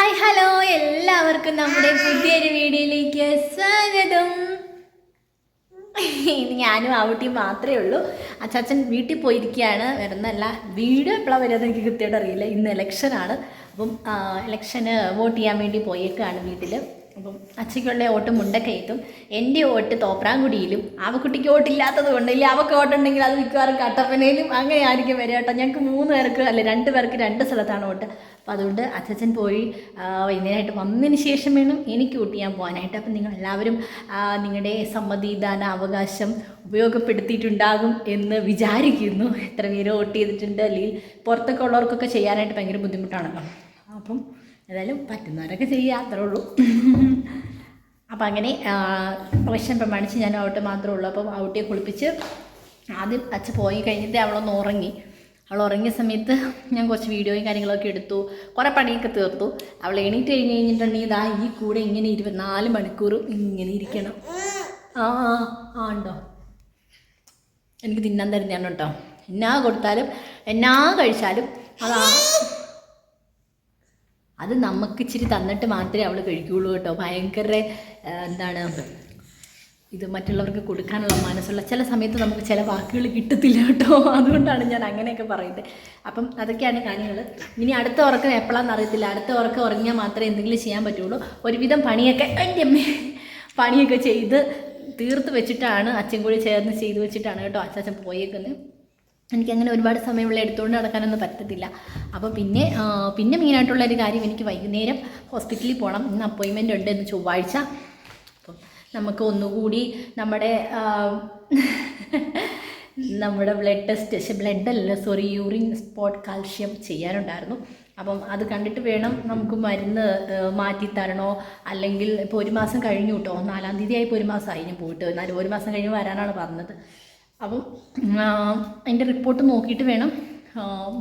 Hi hello. എല്ലാവർക്കും നമ്മുടെ പുതിയൊരു വീഡിയോയിലേക്ക് സ്വാഗതം. ഇന്ന് ഞാനും ആവുട്ടിയും മാത്രമേ ഉള്ളൂ. അച്ചാച്ചൻ വീട്ടിൽ പോയിരിക്കുകയാണ്. വരുന്നല്ല വീട് എപ്പോഴാണ് വരുന്നത് എനിക്ക് കൃത്യമായിട്ട് അറിയില്ല. ഇന്ന് ഇലക്ഷനാണ് അപ്പം ഇലക്ഷന് വോട്ട് ചെയ്യാൻ വേണ്ടി പോയേക്കാണ് വീട്ടിൽ അപ്പം അച്ഛയ്ക്കുള്ള ഓട്ട് മുണ്ടക്കയത്തും എന്റെ ഓട്ട് തോപ്രാങ്കുടിയിലും അവക്കുട്ടിക്ക് ഓട്ടില്ലാത്തത് കൊണ്ട് ഇല്ല അവക്ക് ഓട്ടുണ്ടെങ്കിൽ അത് മിക്കവാറും കട്ടപ്പനയിലും അങ്ങനെ ആയിരിക്കും വരിക കേട്ടോ. ഞങ്ങൾക്ക് മൂന്ന് പേർക്ക് അല്ല രണ്ട് പേർക്ക് രണ്ട് സ്ഥലത്താണ് ഓട്ട്. അപ്പോൾ അതുകൊണ്ട് അച്ഛൻ പോയി വൈകുന്നേരമായിട്ട് വന്നതിന് ശേഷം വേണം എനിക്ക് വോട്ട് ചെയ്യാൻ പോകാനായിട്ട്. അപ്പം നിങ്ങൾ എല്ലാവരും നിങ്ങളുടെ സമ്മതിദാന അവകാശം ഉപയോഗപ്പെടുത്തിയിട്ടുണ്ടാകും എന്ന് വിചാരിക്കുന്നു. എത്ര പേര് വോട്ട് ചെയ്തിട്ടുണ്ട്? അല്ലെങ്കിൽ പുറത്തൊക്കെ ഉള്ളവർക്കൊക്കെ ചെയ്യാനായിട്ട് ഭയങ്കര ബുദ്ധിമുട്ടാണല്ലോ. അപ്പം ഏതായാലും പറ്റുന്നവരൊക്കെ ചെയ്യുക അത്രേ ഉള്ളൂ. അപ്പം അങ്ങനെ പ്രശ്നം പ്രമാണിച്ച് ഞാൻ ഔട്ട് മാത്രമേ ഉള്ളൂ. അപ്പം ഔട്ടിയെ കുളിപ്പിച്ച് ആദ്യം അച്ഛ പോയി കഴിഞ്ഞിട്ട് അവളൊന്ന് ഉറങ്ങി. അവൾ ഉറങ്ങിയ സമയത്ത് ഞാൻ കുറച്ച് വീഡിയോയും കാര്യങ്ങളൊക്കെ എടുത്തു. കുറേ പണിയൊക്കെ തീർത്തു. അവൾ എണീറ്റ് കഴിഞ്ഞ് കഴിഞ്ഞിട്ടുണ്ടെങ്കിൽ ഇതാ ഈ കൂടെ ഇങ്ങനെ ഇരുപത്തിനാല് മണിക്കൂറും ഇങ്ങനെ ഇരിക്കണം. ആ ആ ഉണ്ടോ? എനിക്ക് തിന്നാൻ തരുന്നതാണ് കേട്ടോ. എന്നാ കൊടുത്താലും എന്നാ കഴിച്ചാലും അതാ അത് നമുക്ക് ഇച്ചിരി തന്നിട്ട് മാത്രമേ അവൾ കഴിക്കുകയുള്ളൂ കേട്ടോ. ഭയങ്കര എന്താണ് ഇത് മറ്റുള്ളവർക്ക് കൊടുക്കാനുള്ള മനസ്സുള്ള ചില സമയത്ത് നമുക്ക് ചില വാക്കുകൾ കിട്ടത്തില്ല കേട്ടോ. അതുകൊണ്ടാണ് ഞാൻ അങ്ങനെയൊക്കെ പറയുന്നത്. അപ്പം അതൊക്കെയാണ് കാര്യങ്ങൾ ഇനി അടുത്ത ഉറക്കം എപ്പോഴാണെന്ന് അറിയത്തില്ല. അടുത്ത ഉറക്കം ഉറങ്ങിയാൽ മാത്രമേ എന്തെങ്കിലും ചെയ്യാൻ പറ്റുള്ളൂ. ഒരുവിധം പണിയൊക്കെ എന്റെ അമ്മേ പണിയൊക്കെ ചെയ്ത് തീർത്ത് വെച്ചിട്ടാണ് അച്ഛൻ കൂടി ചേർന്ന് ചെയ്ത് വെച്ചിട്ടാണ് കേട്ടോ അച്ചാച്ചൻ പോയേക്കുന്നത്. എനിക്കങ്ങനെ ഒരുപാട് സമയമുള്ള എടുത്തുകൊണ്ട് നടക്കാനൊന്നും പറ്റത്തില്ല. അപ്പോൾ പിന്നെ പിന്നെ മെയിനായിട്ടുള്ള ഒരു കാര്യം എനിക്ക് വൈകുന്നേരം ഹോസ്പിറ്റലിൽ പോകണം ഇന്ന് അപ്പോയിൻമെന്റ് ഉണ്ട് ഇന്ന് ചൊവ്വാഴ്ച. അപ്പം നമുക്ക് ഒന്നുകൂടി നമ്മുടെ നമ്മുടെ ബ്ലഡ് ടെസ്റ്റ് ബ്ലഡ് അല്ല സോറി യൂറിൻ സ്പോട്ട് കാൽഷ്യം ചെയ്യാനുണ്ടായിരുന്നു. അപ്പം അത് കണ്ടിട്ട് വേണം നമുക്ക് മരുന്ന് മാറ്റി തരണോ അല്ലെങ്കിൽ ഇപ്പോൾ ഒരു മാസം കഴിഞ്ഞു കേട്ടോ. നാലാം തീയതി ആയിപ്പോൾ ഒരു മാസമായി ഞാൻ പോയിട്ട്. എന്നാലും ഒരു മാസം കഴിഞ്ഞ് വരാനാണ് പറഞ്ഞത്. അപ്പം അതിന്റെ റിപ്പോർട്ട് നോക്കിയിട്ട് വേണം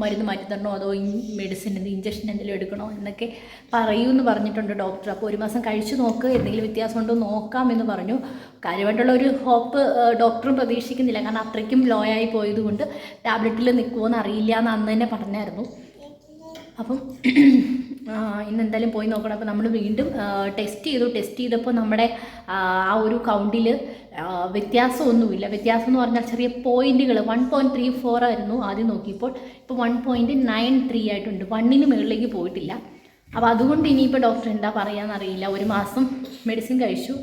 മരുന്ന് മാറ്റി തരണോ അതോ മെഡിസിൻ ഇഞ്ചക്ഷൻ എന്തെങ്കിലും എടുക്കണോ എന്നൊക്കെ പറയൂന്ന് പറഞ്ഞിട്ടുണ്ട് ഡോക്ടർ അപ്പോൾ ഒരു മാസം കഴിച്ചു നോക്ക് എന്തെങ്കിലും വ്യത്യാസം ഉണ്ടോ നോക്കാം എന്ന് പറഞ്ഞു. കാര്യമായിട്ടുള്ള ഒരു ഹോപ്പ് ഡോക്ടറും പ്രതീക്ഷിക്കുന്നില്ല. കാരണം അത്രയ്ക്കും ലോ ആയി പോയതുകൊണ്ട് ടാബ്ലറ്റിൽ നിൽക്കുമോ എന്ന് അറിയില്ല എന്ന് അന്ന് തന്നെ പറഞ്ഞായിരുന്നു. അപ്പം ഇന്ന് എന്തായാലും പോയി നോക്കണം. അപ്പോൾ നമ്മൾ വീണ്ടും ടെസ്റ്റ് ചെയ്തു. ടെസ്റ്റ് ചെയ്തപ്പോൾ നമ്മുടെ ആ ഒരു കൗണ്ടിൽ വ്യത്യാസമൊന്നുമില്ല. വ്യത്യാസം എന്ന് പറഞ്ഞാൽ ചെറിയ പോയിന്റുകൾ വൺ പോയിന്റ് ത്രീ ഫോർ ആയിരുന്നു ആദ്യം നോക്കിയപ്പോൾ. ഇപ്പോൾ വൺ പോയിന്റ് നയൻ ത്രീ ആയിട്ടുണ്ട്. വണ്ണിന് മുകളിലേക്ക് പോയിട്ടില്ല. അപ്പോൾ അതുകൊണ്ട് ഇനിയിപ്പോൾ ഡോക്ടർ എന്താ പറയാമെന്നറിയില്ല ഒരു മാസം മെഡിസിൻ കഴിച്ചു.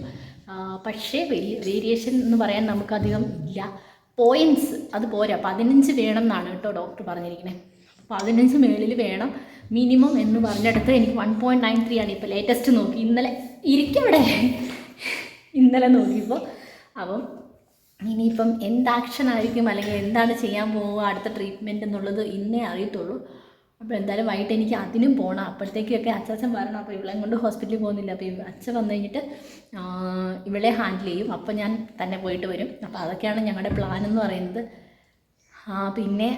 പക്ഷേ പക്ഷേ വേരിയേഷൻ എന്ന് പറയാൻ നമുക്കധികം ഇല്ല. പോയിന്റ്സ് അത് പോരാ. പതിനഞ്ച് വേണം എന്നാണ് കേട്ടോ ഡോക്ടർ പറഞ്ഞിരിക്കുന്നത് പതിനഞ്ച് മേളിൽ വേണം മിനിമം എന്ന് പറഞ്ഞെടുത്ത് എനിക്ക് വൺ പോയിന്റ് നയൻ ത്രീ ആണ് ഇപ്പോൾ ലേറ്റസ്റ്റ് നോക്കി. ഇന്നലെ ഇരിക്കവിടെ. ഇന്നലെ നോക്കിയപ്പോൾ. അപ്പം ഇനിയിപ്പം എന്ത് ആക്ഷൻ ആയിരിക്കും? അല്ലെങ്കിൽ എന്താണ് ചെയ്യാൻ പോവുക? അടുത്ത ട്രീറ്റ്മെന്റ് എന്നുള്ളത് ഇന്നേ അറിയത്തുള്ളൂ. അപ്പോൾ എന്തായാലും വൈകിട്ട് എനിക്ക് അതിനും പോകണം അപ്പോഴത്തേക്കൊക്കെ അച്ചാച്ചൻ വരണം അപ്പോൾ ഇവളെ കൊണ്ട് ഹോസ്പിറ്റലിൽ പോകുന്നില്ല. അപ്പോൾ അച്ഛൻ വന്നു കഴിഞ്ഞിട്ട് ഇവളെ ഹാൻഡിൽ ചെയ്യും. അപ്പോൾ ഞാൻ തന്നെ പോയിട്ട് വരും. അപ്പോൾ അതൊക്കെയാണ് ഞങ്ങളുടെ പ്ലാൻ എന്ന് പറയുന്നത്. പിന്നെ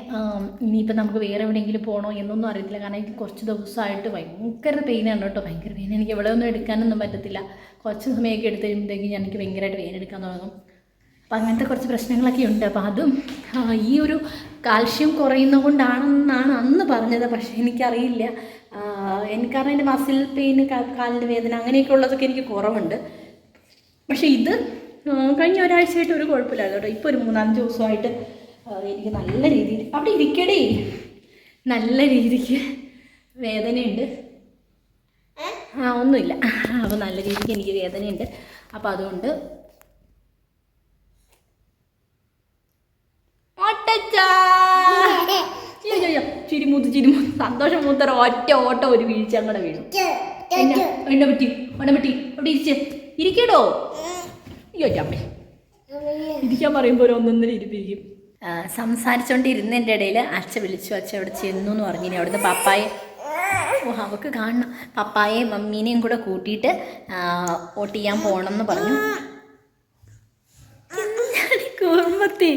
ഇനിയിപ്പോൾ നമുക്ക് വേറെ എവിടെയെങ്കിലും പോകണോ എന്നൊന്നും അറിയത്തില്ല. കാരണം എനിക്ക് കുറച്ച് ദിവസമായിട്ട് ഭയങ്കര പെയിനാണ് കേട്ടോ. ഭയങ്കര പെയിൻ എനിക്ക് ഇവിടെ ഒന്നും എടുക്കാനൊന്നും പറ്റത്തില്ല. കുറച്ച് സമയമൊക്കെ എടുത്ത് കഴിയുമ്പോഴത്തേക്കും എനിക്ക് ഭയങ്കരമായിട്ട് പെയിൻ എടുക്കാൻ തുടങ്ങും. അപ്പം അങ്ങനത്തെ കുറച്ച് പ്രശ്നങ്ങളൊക്കെ ഉണ്ട്. അപ്പം അതും ഈ ഒരു കാൽഷ്യം കുറയുന്നത് കൊണ്ടാണെന്നാണ് അന്ന് പറഞ്ഞത്. പക്ഷേ എനിക്കറിയില്ല. എനിക്ക് കാരണം എന്റെ മസിൽ പെയിൻ കാലിന്റെ വേദന അങ്ങനെയൊക്കെ ഉള്ളതൊക്കെ എനിക്ക് കുറവുണ്ട്. പക്ഷേ ഇത് കഴിഞ്ഞ ഒരാഴ്ചയായിട്ട് ഒരു കുഴപ്പമില്ലായിരുന്നു കേട്ടോ. ഇപ്പോൾ ഒരു മൂന്നാലഞ്ച് ദിവസമായിട്ട് എനിക്ക് നല്ല രീതിയിൽ അവിടെ ഇരിക്കടേ. നല്ല രീതിക്ക് വേദനയുണ്ട്. ആ ഒന്നുമില്ല. അപ്പോൾ നല്ല രീതിക്ക് എനിക്ക് വേദനയുണ്ട്. അപ്പോൾ അതുകൊണ്ട്. ചിരിമൂത്ത് ചിരിമൂത്ത്. സന്തോഷം മൂത്തറ ഒറ്റ ഓട്ട ഒരു വീഴ്ച അങ്ങടെ വീണു. എണ്ണ പറ്റി? ഒണ്ണ പറ്റി? അവിടെ ഇരിച്ച് ഇരിക്കടോ? അയ്യോ അമ്മേ. ഇരിക്കാൻ പറയുമ്പോൾ ഒരു ഒന്നൊന്നര ഇരിപ്പിരിക്കും. സംസാരിച്ചുകൊണ്ടിരുന്നതിന്റെ ഇടയിൽ അച്ഛ വിളിച്ചു അച്ഛ അവിടെ ചെന്നു എന്ന് പറഞ്ഞു. അവിടുന്ന് പപ്പായെ ഓ അവക്ക് കാണണം. പപ്പായെയും മമ്മീനെയും കൂടെ കൂട്ടിയിട്ട് വോട്ട് ചെയ്യാൻ പോകണം എന്ന് പറഞ്ഞു കുടുംബത്തി?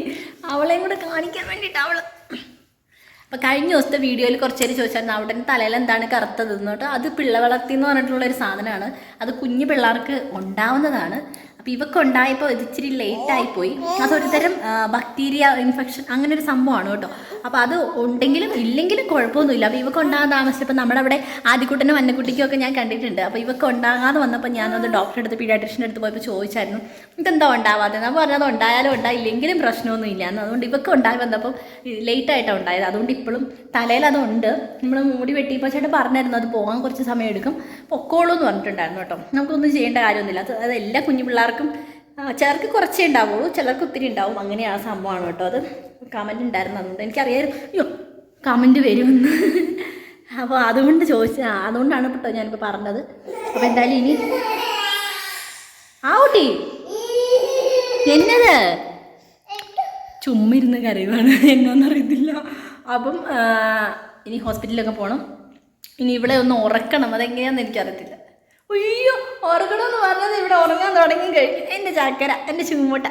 അവളെയും കൂടെ കാണിക്കാൻ വേണ്ടിയിട്ട് അവൾ. അപ്പോൾ കഴിഞ്ഞ ദിവസത്തെ വീഡിയോയിൽ കുറച്ച് പേര് ചോദിച്ചായിരുന്നു അവിടെ തലയിൽ എന്താണ് കറുത്തത് എന്നിട്ട് അത് പിള്ള വളർത്തി എന്ന് പറഞ്ഞിട്ടുള്ള ഒരു സാധനമാണ്. അത് കുഞ്ഞു പിള്ളേർക്ക് ഉണ്ടാവുന്നതാണ്. അപ്പോൾ ഇവക്ക് ഉണ്ടായപ്പോൾ ഇത് ഇച്ചിരി ലേറ്റ് ആയിപ്പോയി അതൊരു തരം ബാക്ടീരിയ ഇൻഫെക്ഷൻ അങ്ങനെ ഒരു സംഭവമാണ് കേട്ടോ. അപ്പോൾ അത് ഉണ്ടെങ്കിലും ഇല്ലെങ്കിലും കുഴപ്പമൊന്നുമില്ല. അപ്പോൾ ഇവക്ക് ഉണ്ടാകാൻ താമസിച്ചപ്പോൾ നമ്മുടെ അവിടെ ആദ്യക്കുട്ടനും മഞ്ഞക്കുട്ടിക്കും ഒക്കെ ഞാൻ കണ്ടിട്ടുണ്ട്. അപ്പോൾ ഇവക്ക് ഉണ്ടാകാതെ വന്നപ്പോൾ ഞാനത് ഡോക്ടറെ അടുത്ത് പീഡിയാട്രിഷ്യന്റെ അടുത്ത് പോയപ്പോൾ ചോദിച്ചായിരുന്നു ഇതെന്താ ഉണ്ടാവാതെ ഞാൻ പറഞ്ഞത് ഉണ്ടായാലും ഉണ്ടായില്ലെങ്കിലും പ്രശ്നമൊന്നും ഇല്ല എന്ന് അതുകൊണ്ട് ഇവക്ക് ഉണ്ടായി വന്നപ്പോൾ ലേറ്റ് ആയിട്ടാണ് ഉണ്ടായത്. അതുകൊണ്ട് ഇപ്പോഴും തലയിൽ അതുണ്ട് നമ്മൾ മൂടി വെട്ടിയപ്പോൾ ചേട്ടൻ പറഞ്ഞായിരുന്നു അത് പോകാൻ കുറച്ച് സമയം എടുക്കും. പൊക്കോളൂ എന്ന് പറഞ്ഞിട്ടുണ്ടായിരുന്നു കേട്ടോ. നമുക്കൊന്നും ചെയ്യേണ്ട കാര്യമൊന്നുമില്ല. അത് അത് എല്ലാ കുഞ്ഞു പിള്ളേർക്കും ആ, ചിലർക്ക് കുറച്ചേ ഉണ്ടാവുള്ളൂ ചിലർക്ക് ഒത്തിരി ഉണ്ടാവും. അങ്ങനെയാണ് സംഭവമാണ് കേട്ടോ അത്. കമന്റ് ഉണ്ടായിരുന്നു അതുകൊണ്ട് എനിക്കറിയായിരുന്നു അയ്യോ കമന്റ് വരുമെന്ന്. അപ്പോൾ അതുകൊണ്ട് ചോദിച്ച അതുകൊണ്ടാണ് കേട്ടോ ഞാനിപ്പോൾ പറഞ്ഞത്. അപ്പോൾ എന്തായാലും ഇനി ആ കുട്ടി. എന്നത്? ചുമ്മിരുന്ന് കരയുവാണ്. എന്നൊന്നും അറിയത്തില്ല. അപ്പം ഇനി ഹോസ്പിറ്റലിലൊക്കെ പോകണം ഇനി ഇവിടെ ഒന്ന് ഉറക്കണം. അതെങ്ങനെയാണെന്ന് എനിക്കറിയത്തില്ല. അയ്യോ ഉറങ്ങണമെന്ന് പറഞ്ഞത് ഇവിടെ ഉറങ്ങാൻ തുടങ്ങി കഴിഞ്ഞു. എന്റെ ചാക്കര എന്റെ ചുമ്മൂട്ട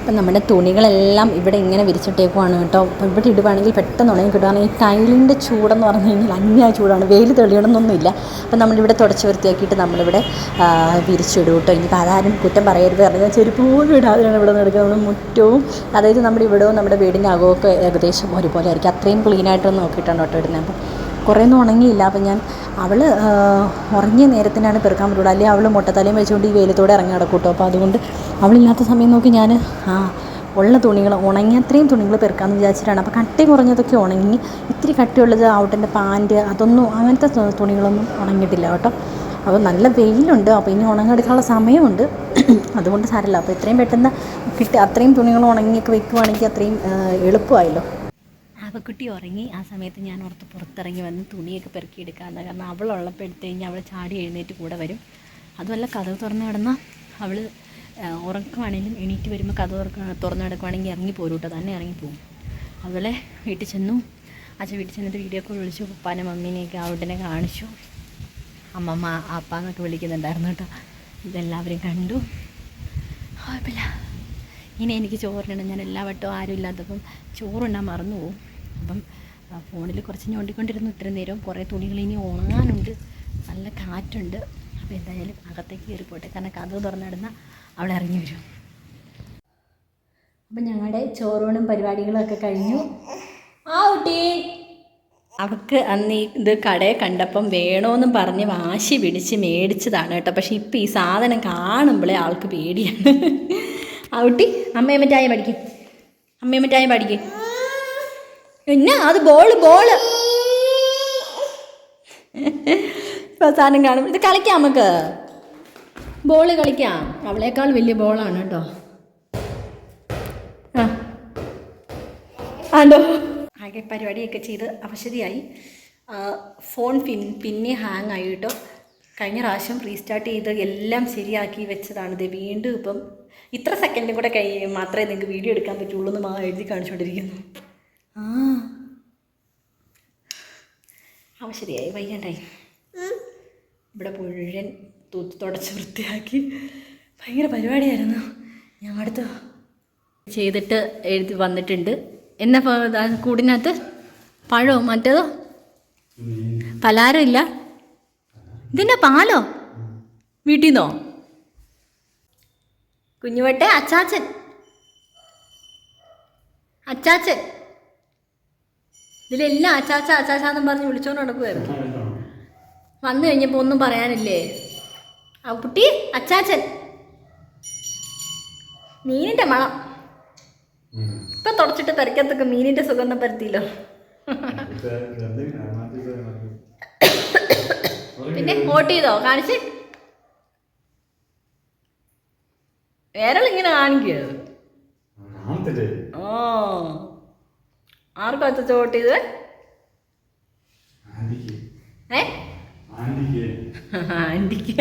അപ്പം നമ്മുടെ തുണികളെല്ലാം ഇവിടെ ഇങ്ങനെ വിരിച്ചിട്ടേക്കുവാണ് കേട്ടോ. അപ്പം ഇവിടെ ഇടുവാണെങ്കിൽ പെട്ടെന്ന് ഉണങ്ങി കിട്ടും. കാരണം ഈ ടൈലിന്റെ ചൂടെന്ന് പറഞ്ഞു കഴിഞ്ഞാൽ അന്യായ ചൂടാണ്. വെയിൽ തെളിയണമെന്നൊന്നുമില്ല. അപ്പം നമ്മളിവിടെ തുടച്ച് വൃത്തിയാക്കിയിട്ട് നമ്മളിവിടെ വിരിച്ചിടും കേട്ടോ. ഇനിയിപ്പോൾ അതാരും കുറ്റം പറയരുത്. പറഞ്ഞാൽ ചെരുപ്പ് പോലും ഇടാതെയാണ് ഇവിടെ നടക്കുന്നത്. മുറ്റവും അതായത് നമ്മുടെ ഇവിടവും നമ്മുടെ വീടിന്റെ അകമൊക്കെ ഏകദേശം ഒരുപോലെ ആയിരിക്കും. അത്രയും ക്ലീനായിട്ടൊന്ന് നോക്കിയിട്ടാണ് കേട്ടോ ഇടുന്നത്. അപ്പം കുറേ ഒന്നും ഉണങ്ങിയില്ല. അപ്പം ഞാൻ അവൾ ഉറങ്ങിയ നേരത്തിനാണ് പെറുക്കാൻ പറ്റുള്ളൂ. അല്ലെങ്കിൽ അവൾ മുട്ടത്തലയും വെച്ചുകൊണ്ട് ഈ വെയിലത്തോടെ ഇറങ്ങി നടക്കും കേട്ടോ. അപ്പോൾ അതുകൊണ്ട് അവളില്ലാത്ത സമയം നോക്കി ഞാൻ ആ ഉള്ള തുണികൾ ഉണങ്ങിയ അത്രയും തുണികൾ പെറുക്കാമെന്ന് വിചാരിച്ചിട്ടാണ്. അപ്പോൾ കട്ടി കുറഞ്ഞതൊക്കെ ഉണങ്ങി ഇത്തിരി കട്ടിയുള്ളത് ഔട്ടന്റെ പാന്റ് അതൊന്നും അങ്ങനത്തെ തുണികളൊന്നും ഉണങ്ങിയിട്ടില്ല കേട്ടോ. അപ്പോൾ നല്ല വെയിലുണ്ട്. അപ്പോൾ ഇനി ഉണങ്ങെടുക്കാനുള്ള സമയമുണ്ട്. അതുകൊണ്ട് സാരമില്ല. അപ്പോൾ എത്രയും പെട്ടെന്ന് കിട്ടി അത്രയും തുണികൾ ഉണങ്ങിയൊക്കെ വെക്കുവാണെങ്കിൽ അത്രയും ആ, എളുപ്പമായല്ലോ അവക്കുട്ടി ഉറങ്ങി. ആ സമയത്ത് ഞാൻ ഓർത്ത് പുറത്തിറങ്ങി വന്ന് തുണിയൊക്കെ പെറുക്കിയെടുക്കാമെന്ന്. കാരണം അവൾ എടുത്തു കഴിഞ്ഞാൽ അവൾ ചാടി എഴുന്നേറ്റ് കൂടെ വരും. അതുമല്ല കഥവ് തുറന്നു കിടന്നാൽ അവൾ ഉറക്കുവാണെങ്കിലും എണീറ്റ് വരുമ്പോൾ കഥ തുറക്ക തുറന്നു കിടക്കുവാണെങ്കിൽ ഇറങ്ങി പോരും കേട്ടോ തന്നെ ഇറങ്ങി പോകും അതുപോലെ വീട്ടിൽ ചെന്നു. അച്ഛൻ വീട്ടിൽ ചെന്നിട്ട് വീഡിയോ കോൾ വിളിച്ചു. പപ്പാനെ മമ്മീനെയൊക്കെ അവിടനെ കാണിച്ചു. അമ്മമ്മ അപ്പ എന്നൊക്കെ വിളിക്കുന്നുണ്ടായിരുന്നു കേട്ടോ. ഇതെല്ലാവരും കണ്ടു. കുഴപ്പമില്ല. ഇനി എനിക്ക് ചോറിനിടണം ഞാൻ എല്ലാ വട്ടവും ആരും ഇല്ലാത്തപ്പം ചോറുണ്ടാൻ മറന്നു പോകും അപ്പം ഫോണിൽ കുറച്ച് ഞോണ്ടിക്കൊണ്ടിരുന്നു ഇത്രയും നേരം. കുറേ തുണികൾ ഇനി ഉണങ്ങാനുണ്ട്. നല്ല കാറ്റുണ്ട്. അപ്പോൾ എന്തായാലും അകത്തേക്ക് കയറി പോട്ടെ. കാരണം കഥ തുറന്നിടുന്ന അവിടെ ഇറങ്ങി വരും. അപ്പം ഞങ്ങളുടെ ചോറൂണും പരിപാടികളൊക്കെ കഴിഞ്ഞു. ആ കുട്ടി. അവർക്ക് അന്ന് ഈ ഇത് കടയെ കണ്ടപ്പം വേണോന്നും പറഞ്ഞ് വാശി പിടിച്ച് മേടിച്ചതാണ് കേട്ടോ. പക്ഷേ ഇപ്പം ഈ സാധനം കാണുമ്പോഴേ ആൾക്ക് പേടിയാണ്. ആ കുട്ടി അമ്മയമ്മ ചായ പഠിക്കും. അമ്മയമ്മ ചായ പഠിക്കും. പിന്നെ അത് ബോൾ ബോൾ സാധനം കാണും ഇത് കളിക്കാം നമുക്ക്. ബോൾ കളിക്കാം. അവളേക്കാൾ വലിയ ബോളാണ് കേട്ടോ. ആ. ആണ്ടോ? ആകെ പരിപാടിയൊക്കെ ചെയ്ത് അവശതിയായി. ഫോൺ പിൻ പിന്നെ ഹാങ് ആയി കേട്ടോ. കഴിഞ്ഞ പ്രാവശ്യം റീസ്റ്റാർട്ട് ചെയ്ത് എല്ലാം ശരിയാക്കി വെച്ചതാണ് ഇത് വീണ്ടും ഇപ്പം ഇത്ര സെക്കൻഡും കൂടെ കൈ മാത്രമേ നിങ്ങൾക്ക് വീഡിയോ എടുക്കാൻ പറ്റുള്ളൂ എന്ന് എഴുതി കാണിച്ചുകൊണ്ടിരിക്കുന്നു. ആ. അവശതിയായി വയ്യണ്ടായി. ഇവിടെ മുഴുവൻ തൂത്ത് തുടച്ച് വൃത്തിയാക്കി. ഭയങ്കര പരിപാടിയായിരുന്നു. ഞാൻ അടുത്ത് ചെയ്തിട്ട് എഴുതി വന്നിട്ടുണ്ട്. എന്നാ കൂടിനകത്ത് പഴമോ മറ്റേതോ? പലാരം ഇല്ല ഇതിന്റെ പാലോ? വീട്ടിൽ നിന്നോ കുഞ്ഞുവട്ടെ അച്ചാച്ചൻ. അച്ചാച്ചൻ. ഇതിലെല്ലാം അച്ചാച്ച അച്ചാച്ചാന്നും പറഞ്ഞ് വിളിച്ചോണ്ട് നടക്കുമായിരുന്നു വന്നു കഴിഞ്ഞപ്പോൾ ഒന്നും പറയാനില്ലേ? ആ കുട്ടി അച്ചാച്ചൻ. മീനിന്റെ മണം. ഇപ്പൊ തുടച്ചിട്ട് പെരക്കത്തൊക്കെ മീനിന്റെ സുഗന്ധം പരത്തിയില്ലോ. പിന്നെ വോട്ട് ചെയ്തോ? കാണിച്ച്. വേറെ ഇങ്ങനെ കാണിക്കുക ഓ. ആർക്കും അച്ഛൻ വോട്ട് ചെയ്ത് ഏ? ആന്റിക്ക്.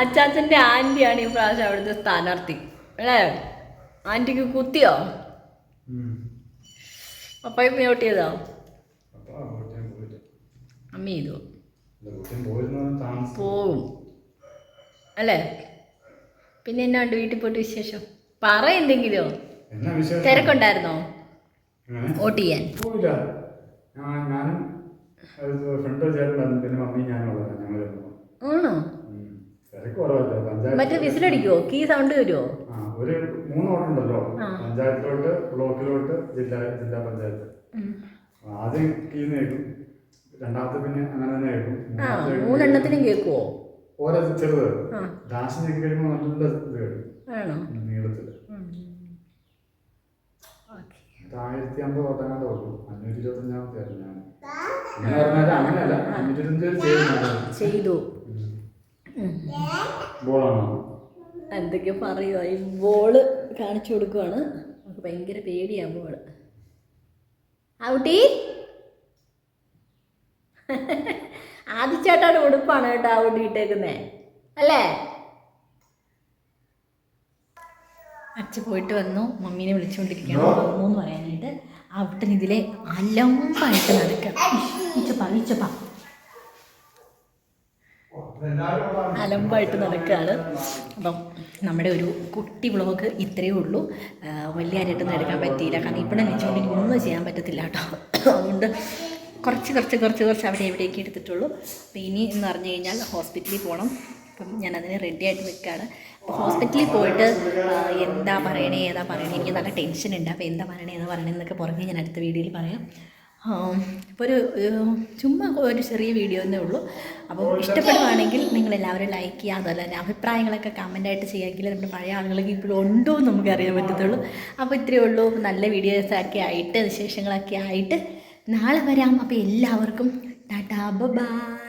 അച്ചാച്ചന്റെ ആന്റിയാണ് ഈ പ്രാവശ്യം അവിടുത്തെ സ്ഥാനാർത്ഥി. അല്ലേ? ആന്റിക്ക് കുത്തിയോ? പപ്പായ്ക്ക് വോട്ട് ചെയ്തോ അമ്മ ചെയ്തു? പോവും. അല്ലേ? പിന്നെ എന്നാ ഉണ്ട് വീട്ടിൽ പോയിട്ട് വിശേഷം? പറ എന്തെങ്കിലോ. തിരക്കുണ്ടായിരുന്നോ? വോട്ട് ചെയ്യാൻ. പോയില്ല ഞാനും ഫ്രണ്ട് ചേട്ടൻ പിന്നെ മമ്മി ഞാനും ഉള്ളത്. ഞങ്ങൾ ആണോ? മറ്റേ വിസിലടിക്കുവോ കീ സൗണ്ട് വരുമോ ഒരു മൂന്ന് ഓട്ടുണ്ടല്ലോ പഞ്ചായത്തിലോട്ട് ബ്ലോക്കിലോട്ട് ജില്ലാ ജില്ലാ പഞ്ചായത്ത്. ആദ്യം കീന്ന് കേൾക്കും രണ്ടാമത്തെ പിന്നെ അങ്ങനെ തന്നെ കേൾക്കും. മൂന്നെണ്ണത്തിനും കേൾക്കുവോ? ഓരോ ചെറുത്. ആ. കേൾക്കുമ്പോൾ നല്ല നീളത്തിൽ ആയിരത്തി അമ്പത് ഓട്ടങ്ങാണ്ട് ഉള്ളൂ അഞ്ഞൂറ്റി ഇരുപത്തഞ്ചാമത്തെ ആയിരുന്നു ഞാൻ എന്ന് പറഞ്ഞാൽ അങ്ങനെയല്ല അഞ്ഞൂറ്റി ഇരുപത്തഞ്ച് ചെയ്തു. ചെയ്തു. ബോളാണോ? എന്തൊക്കെയോ പറയുക ഈ ബോൾ കാണിച്ചു കൊടുക്കുവാണ്. നമുക്ക് ഭയങ്കര പേടിയാ ബോൾ. ഔട്ടി ആദിച്ചേട്ടാണ് ഉടുപ്പാണ് കേട്ടോ ഔട്ടി ഇട്ടേക്കുന്നേ. അല്ലേ? അച്ഛ പോയിട്ട് വന്നു. മമ്മീനെ വിളിച്ചുകൊണ്ടിരിക്കുകയാണ്. എന്ന് പറയാനായിട്ട് അവിടെ ഇതിലെ അലമ്പായിട്ട് നടക്കാം ഇച്ചപ്പാ ഇച്ചപ്പാ അലമ്പായിട്ട് നടക്കുകയാണ്. അപ്പം നമ്മുടെ ഒരു കുട്ടി വ്ളോഗ് ഇത്രയേ ഉള്ളൂ. വലിയ കാര്യമായിട്ടൊന്നും എടുക്കാൻ പറ്റിയില്ല. കാരണം ഇവിടെ വെച്ചുകൊണ്ട് ഒന്നും ചെയ്യാൻ പറ്റത്തില്ല കേട്ടോ. അതുകൊണ്ട് കുറച്ച് കുറച്ച് കുറച്ച് കുറച്ച് അവിടെ എവിടെയൊക്കെ എടുത്തിട്ടുള്ളൂ. അപ്പോൾ ഇനി എന്ന് പറഞ്ഞു കഴിഞ്ഞാൽ ഹോസ്പിറ്റലിൽ പോകണം. അപ്പം ഞാൻ അതിനെ റെഡി ആയിട്ട് നിൽക്കുകയാണ്. ഹോസ്പിറ്റലിൽ പോയിട്ട് എന്താ പറയണേ ഏതാ പറയണേ എനിക്ക് നല്ല ടെൻഷൻ ഉണ്ട്. അപ്പോൾ എന്താ പറയണേ ഏതാ പറയണേ എന്നൊക്കെ പുറകെ ഞാൻ അടുത്ത വീഡിയോയിൽ പറയാം. ഇപ്പോൾ ഒരു ഒരു ചുമ്മാ ഒരു ചെറിയ വീഡിയോ എന്നേ ഉള്ളൂ. അപ്പോൾ ഇഷ്ടപ്പെടുവാണെങ്കിൽ നിങ്ങൾ എല്ലാവരും ലൈക്ക് ചെയ്യുക അതുപോലെ തന്നെ അഭിപ്രായങ്ങളൊക്കെ കമന്റായിട്ട് ചെയ്യാമെങ്കിൽ നമ്മുടെ പഴയ ആളുകൾക്ക് ഇപ്പോഴും ഉണ്ടോ എന്ന് നമുക്ക് അറിയാൻ പറ്റത്തുള്ളൂ. അപ്പോൾ ഇത്രയേ ഉള്ളൂ. നല്ല വീഡിയോസൊക്കെ ആയിട്ട് വിശേഷങ്ങളൊക്കെ ആയിട്ട് നാളെ വരാം. അപ്പോൾ എല്ലാവർക്കും ടാറ്റാ ബൈ